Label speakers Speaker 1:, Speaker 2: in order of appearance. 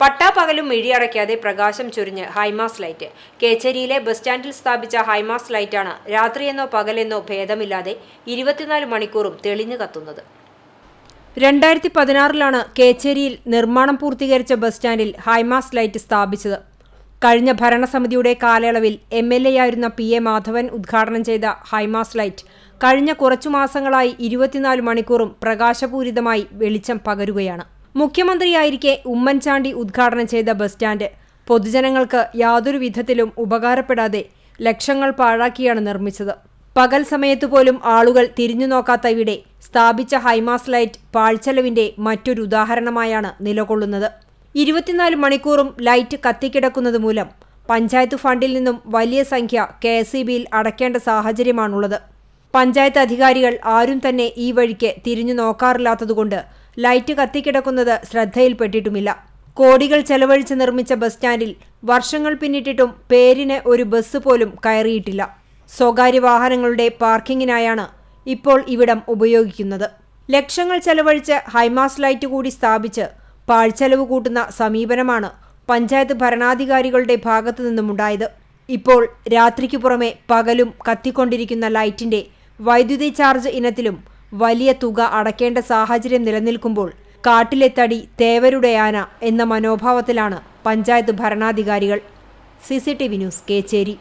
Speaker 1: പട്ടാപ്പകലും മിഴിയടയ്ക്കാതെ പ്രകാശം ചൊരിഞ്ഞ് ഹൈമാസ് ലൈറ്റ്. കേച്ചേരിയിലെ ബസ് സ്റ്റാൻഡിൽ സ്ഥാപിച്ച ഹൈമാസ് ലൈറ്റാണ് രാത്രിയെന്നോ പകലെന്നോ ഭേദമില്ലാതെ ഇരുപത്തിനാല് മണിക്കൂറും തെളിഞ്ഞു കത്തുന്നത്. രണ്ടായിരത്തി പതിനാറിലാണ് കേച്ചേരിയിൽ നിർമ്മാണം പൂർത്തീകരിച്ച ബസ് സ്റ്റാൻഡിൽ ഹൈമാസ് ലൈറ്റ് സ്ഥാപിച്ചത്. കഴിഞ്ഞ ഭരണസമിതിയുടെ കാലയളവിൽ എം എൽ എ ആയിരുന്ന പി എ മാധവൻ ഉദ്ഘാടനം ചെയ്ത ഹൈമാസ് ലൈറ്റ് കഴിഞ്ഞ കുറച്ചു മാസങ്ങളായി ഇരുപത്തിനാല് മണിക്കൂറും പ്രകാശപൂരിതമായി വെളിച്ചം പകരുകയാണ്. മുഖ്യമന്ത്രിയായിരിക്കെ ഉമ്മൻചാണ്ടി ഉദ്ഘാടനം ചെയ്ത ബസ് സ്റ്റാൻഡ്. പൊതുജനങ്ങൾക്ക് യാതൊരു വിധത്തിലും ഉപകാരപ്പെടാതെ ലക്ഷങ്ങൾ പാഴാക്കിയാണ് നിർമ്മിച്ചത്. പകൽ സമയത്ത് പോലും ആളുകൾ തിരിഞ്ഞു നോക്കാത്ത ഇവിടെ സ്ഥാപിച്ച ഹൈമാസ് ലൈറ്റ് പാഴ്ചെലവിന്റെ മറ്റൊരു ഉദാഹരണമായാണ് നിലകൊള്ളുന്നത്. ഇരുപത്തിനാല് മണിക്കൂറും ലൈറ്റ് കത്തിക്കിടക്കുന്നത് മൂലം പഞ്ചായത്ത് ഫണ്ടിൽ നിന്നും വലിയ സംഖ്യ കെ എസ് അടയ്ക്കേണ്ട സാഹചര്യമാണുള്ളത്. പഞ്ചായത്ത് അധികാരികൾ ആരും തന്നെ ഈ വഴിക്ക് തിരിഞ്ഞു നോക്കാറില്ലാത്തതുകൊണ്ട് ലൈറ്റ് കത്തിക്കിടക്കുന്നത് ശ്രദ്ധയിൽപ്പെട്ടിട്ടുമില്ല. കോടികൾ ചെലവഴിച്ച് നിർമ്മിച്ച ബസ് സ്റ്റാൻഡിൽ വർഷങ്ങൾ പിന്നിട്ടിട്ടും പേരിന് ഒരു ബസ് പോലും കയറിയിട്ടില്ല. സ്വകാര്യ വാഹനങ്ങളുടെ പാർക്കിങ്ങിനായാണ് ഇപ്പോൾ ഇവിടം ഉപയോഗിക്കുന്നത്. ലക്ഷങ്ങൾ ചെലവഴിച്ച് ഹൈമാസ് ലൈറ്റ് കൂടി സ്ഥാപിച്ച് പാഴ്ചെലവ് കൂട്ടുന്ന സമീപനമാണ് പഞ്ചായത്ത് ഭരണാധികാരികളുടെ ഭാഗത്തു നിന്നുമുണ്ടായത് ഇപ്പോൾ രാത്രിക്കു പുറമെ പകലും കത്തിക്കൊണ്ടിരിക്കുന്ന ലൈറ്റിന്റെ വൈദ്യുതി ചാർജ് ഇനത്തിലും വലിയ തുക അടയ്ക്കേണ്ട സാഹചര്യം നിലനിൽക്കുമ്പോൾ കാട്ടിലെ തടി തേവരുടെ ആന എന്ന മനോഭാവത്തിലാണ് പഞ്ചായത്ത് ഭരണാധികാരികൾ. C News Kechery.